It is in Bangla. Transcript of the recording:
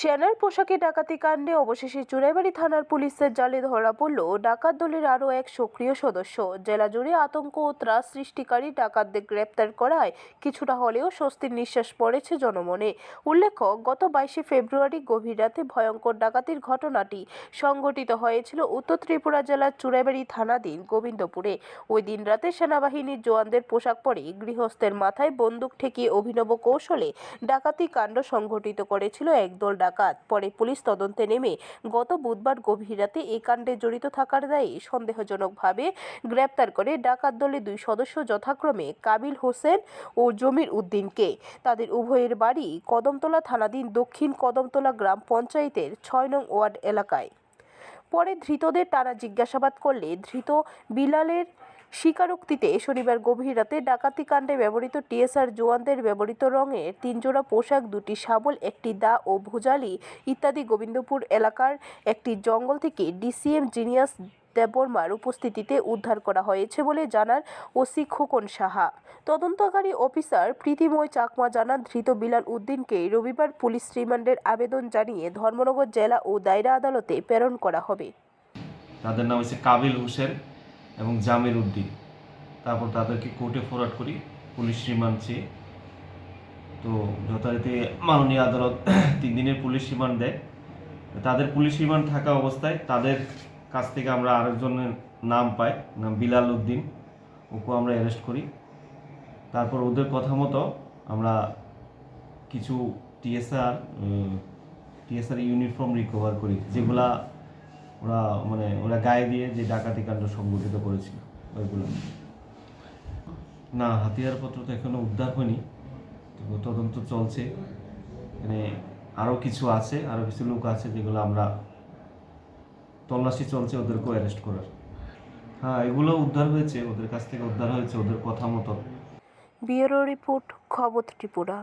সেনার পোশাকে ডাকাতি কাণ্ডে অবশেষে চুরাইবাড়ি থানার পুলিশের জালে ধরা পড়ল ডাকাত দলের আরও এক সক্রিয় সদস্য। জেলা জুড়ে আতঙ্ক ও ত্রাস সৃষ্টিকারী ডাকাতদের গ্রেপ্তার করায় কিছুটা হলেও স্বস্তির নিঃশ্বাস পড়েছে জনমনে। উল্লেখ্য, গত বাইশে ফেব্রুয়ারি গভীর রাতে ভয়ঙ্কর ডাকাতির ঘটনাটি সংঘটিত হয়েছিল উত্তর ত্রিপুরা জেলার চুরাইবাড়ি থানাধীন গোবিন্দপুরে। ওই দিন রাতে সেনাবাহিনীর জওয়ানদের পোশাক পরে গৃহস্থের মাথায় বন্দুক ঠেকিয়ে অভিনব কৌশলে ডাকাতি কাণ্ড সংঘটিত করেছিল একদল ডাকাত। পরে পুলিশ তদন্তে নেমে গত বুধবার গভীর রাতে এই কাণ্ডে জড়িত থাকার দায়ে সন্দেহজনকভাবে গ্রেপ্তার করে ডাকাত দলের দুই সদস্য যথাক্রমে কাবিল হোসেন ও জমির উদ্দিনকে। তাদের উভয়ের বাড়ি কদমতলা থানাধীন দক্ষিণ কদমতলা গ্রাম পঞ্চায়েতের ছয় নং ওয়ার্ড এলাকায়। পরে ধৃতদের টানা জিজ্ঞাসাবাদ করলে ধৃত বিলালের স্বীকারোক্তিতে শনিবার গভীর রাতে ডাকাতি কাণ্ডে ব্যবহৃত টিএসআর জওয়ানদের ব্যবহৃত রঙের তিনজোড়া পোশাক, দুটি শাবল, একটি দা ও ভোজালি ইত্যাদি গোবিন্দপুর এলাকার একটি জঙ্গল থেকে ডিসিএম জিনিয়াস দেববর্মার উপস্থিতিতে উদ্ধার করা হয়েছে বলে জানান ওসি খোকন সাহা। তদন্তকারী অফিসার প্রীতিময় চাকমা জানান, ধৃত বিলাল উদ্দিনকে রবিবার পুলিশ রিমান্ডের আবেদন জানিয়ে ধর্মনগর জেলা ও দায়রা আদালতে প্রেরণ করা হবে। তাদের নাম হচ্ছে কাবিল হোসেন। এবং জামির উদ্দিন। তারপর তাদেরকে কোর্টে ফরওয়ার্ড করি, পুলিশ রিমান্ড চেয়ে। তো যথারীতি মাননীয় আদালত তিন দিনের পুলিশ রিমান্ড দেয়। তাদের পুলিশ রিমান্ড থাকা অবস্থায় তাদের কাছ থেকে আমরা আরেকজনের নাম পাই, নাম বিলাল উদ্দিন। ওকে আমরা অ্যারেস্ট করি। তারপর ওদের কথা মতো আমরা কিছু টিএসআর টিএসআর ইউনিফর্ম রিকভার করি, যেগুলা ওরা মানে ওরা গায়ে দিয়ে যে ডাকাতি কাণ্ড সংগঠিত করেছিল, ওইগুলো না, হাতিয়ারপত্র তো এখনও উদ্ধার হয়নি তদন্ত চলছে। মানে আরও কিছু আছে আরও কিছু লোক আছে যেগুলো আমরা তল্লাশি চলছে ওদেরকেও অ্যারেস্ট করার। হ্যাঁ এগুলো উদ্ধার হয়েছে, ওদের কাছ থেকে উদ্ধার হয়েছে, ওদের কথা মতো। ব্যুরো রিপোর্ট, খবর ত্রিপুরা।